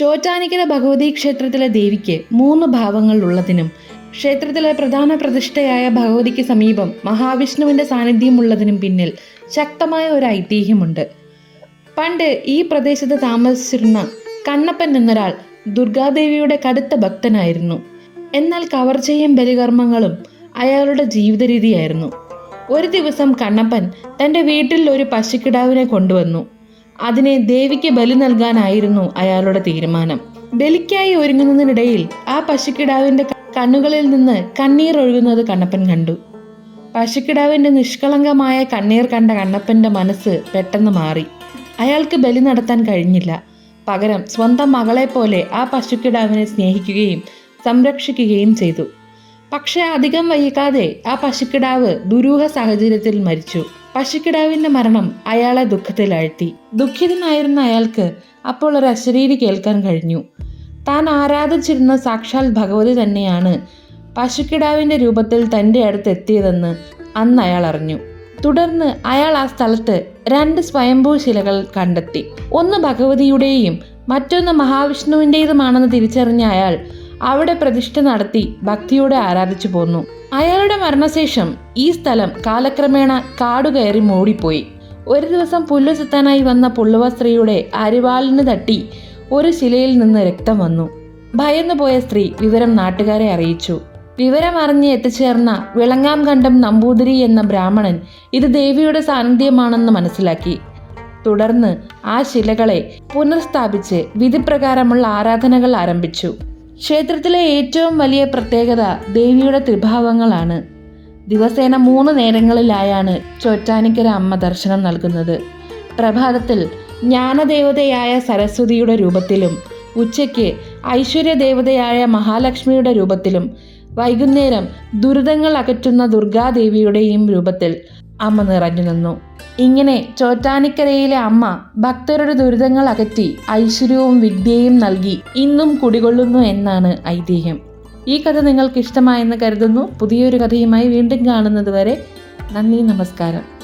ചോറ്റാനിക്കര ഭഗവതി ക്ഷേത്രത്തിലെ ദേവിക്ക് മൂന്ന് ഭാവങ്ങൾ ഉള്ളതിനും ക്ഷേത്രത്തിലെ പ്രധാന പ്രതിഷ്ഠയായ ഭഗവതിക്ക് സമീപം മഹാവിഷ്ണുവിന്റെ സാന്നിധ്യം ഉള്ളതിനും പിന്നിൽ ശക്തമായ ഒരു ഐതിഹ്യമുണ്ട്. പണ്ട് ഈ പ്രദേശത്ത് താമസിച്ചിരുന്ന കണ്ണപ്പൻ എന്നൊരാൾ ദുർഗാദേവിയുടെ കടുത്ത ഭക്തനായിരുന്നു. എന്നാൽ കവർച്ചയും ബലികർമ്മങ്ങളും അയാളുടെ ജീവിത രീതിയായിരുന്നു ഒരു ദിവസം കണ്ണപ്പൻ തന്റെ വീട്ടിൽ ഒരു പശുക്കിടാവിനെ കൊണ്ടുവന്നു. അതിനെ ദേവിക്ക് ബലി നൽകാനായിരുന്നു അയാളുടെ തീരുമാനം. ബലിക്കായി ഒരുങ്ങുന്നതിനിടയിൽ ആ പശുക്കിടാവിന്റെ കണ്ണുകളിൽ നിന്ന് കണ്ണീർ ഒഴുകുന്നത് കണ്ണപ്പൻ കണ്ടു. പശുക്കിടാവിന്റെ നിഷ്കളങ്കമായ കണ്ണീർ കണ്ട കണ്ണപ്പന്റെ മനസ്സ് പെട്ടെന്ന് മാറി. അയാൾക്ക് ബലി നടത്താൻ കഴിഞ്ഞില്ല. പകരം സ്വന്തം മകളെ പോലെ ആ പശുക്കിടാവിനെ സ്നേഹിക്കുകയും സംരക്ഷിക്കുകയും ചെയ്തു. പക്ഷേ അധികം വൈകാതെ ആ പശുക്കിടാവ് ദുരൂഹ സാഹചര്യത്തിൽ മരിച്ചു. പശുക്കിടാവിന്റെ മരണം അയാളെ ദുഃഖത്തിലാഴ്ത്തി. ദുഃഖിതനായിരുന്ന അയാൾക്ക് അപ്പോൾ ഒരു അശരീരി കേൾക്കാൻ കഴിഞ്ഞു. താൻ ആരാധിച്ചിരുന്ന സാക്ഷാൽ ഭഗവതി തന്നെയാണ് പശുക്കിടാവിന്റെ രൂപത്തിൽ തന്റെ അടുത്ത് എത്തിയതെന്ന് അന്ന് അയാൾ അറിഞ്ഞു. തുടർന്ന് അയാൾ ആ സ്ഥലത്ത് രണ്ട് സ്വയംഭൂ ശിലകൾ കണ്ടെത്തി. ഒന്ന് ഭഗവതിയുടെയും മറ്റൊന്ന് മഹാവിഷ്ണുവിന്റെതുമാണെന്ന് തിരിച്ചറിഞ്ഞ അയാൾ അവിടെ പ്രതിഷ്ഠ നടത്തി ഭക്തിയോടെ ആരാധിച്ചു പോന്നു. അയാളുടെ മരണശേഷം ഈ സ്ഥലം കാലക്രമേണ കാടുകയറി മൂടിപ്പോയി. ഒരു ദിവസം പുല്ലു ചെത്താനായി വന്ന പുള്ളുവ സ്ത്രീയുടെ അരിവാളിന് തട്ടി ഒരു ശിലയിൽ നിന്ന് രക്തം വന്നു. ഭയന്നു പോയ സ്ത്രീ വിവരം നാട്ടുകാരെ അറിയിച്ചു. വിവരം അറിഞ്ഞ് എത്തിച്ചേർന്ന വിളങ്ങാം കണ്ടം നമ്പൂതിരി എന്ന ബ്രാഹ്മണൻ ഇത് ദേവിയുടെ സാന്നിധ്യമാണെന്ന് മനസ്സിലാക്കി. തുടർന്ന് ആ ശിലകളെ പുനഃസ്ഥാപിച്ച് വിധിപ്രകാരമുള്ള ആരാധനകൾ ആരംഭിച്ചു. ക്ഷേത്രത്തിലെ ഏറ്റവും വലിയ പ്രത്യേകത ദേവിയുടെ ത്രിഭാവങ്ങളാണ് ദിവസേന മൂന്ന് നേരങ്ങളിലായാണ് ചോറ്റാനിക്കര അമ്മ ദർശനം നൽകുന്നത്. പ്രഭാതത്തിൽ ജ്ഞാനദേവതയായ സരസ്വതിയുടെ രൂപത്തിലും ഉച്ചയ്ക്ക് ഐശ്വര്യദേവതയായ മഹാലക്ഷ്മിയുടെ രൂപത്തിലും വൈകുന്നേരം ദുരിതങ്ങൾ അകറ്റുന്ന ദുർഗാദേവിയുടെയും രൂപത്തിൽ അമ്മ നിറഞ്ഞു നിന്നു. ഇങ്ങനെ ചോറ്റാനിക്കരയിലെ അമ്മ ഭക്തരുടെ ദുരിതങ്ങൾ അകറ്റി ഐശ്വര്യവും വിദ്യയും നൽകി ഇന്നും കുടികൊള്ളുന്നു എന്നാണ് ഐതിഹ്യം. ഈ കഥ നിങ്ങൾക്ക് ഇഷ്ടമായെന്ന് കരുതുന്നു. പുതിയൊരു കഥയുമായി വീണ്ടും കാണുന്നത് വരെ നന്ദി നമസ്കാരം.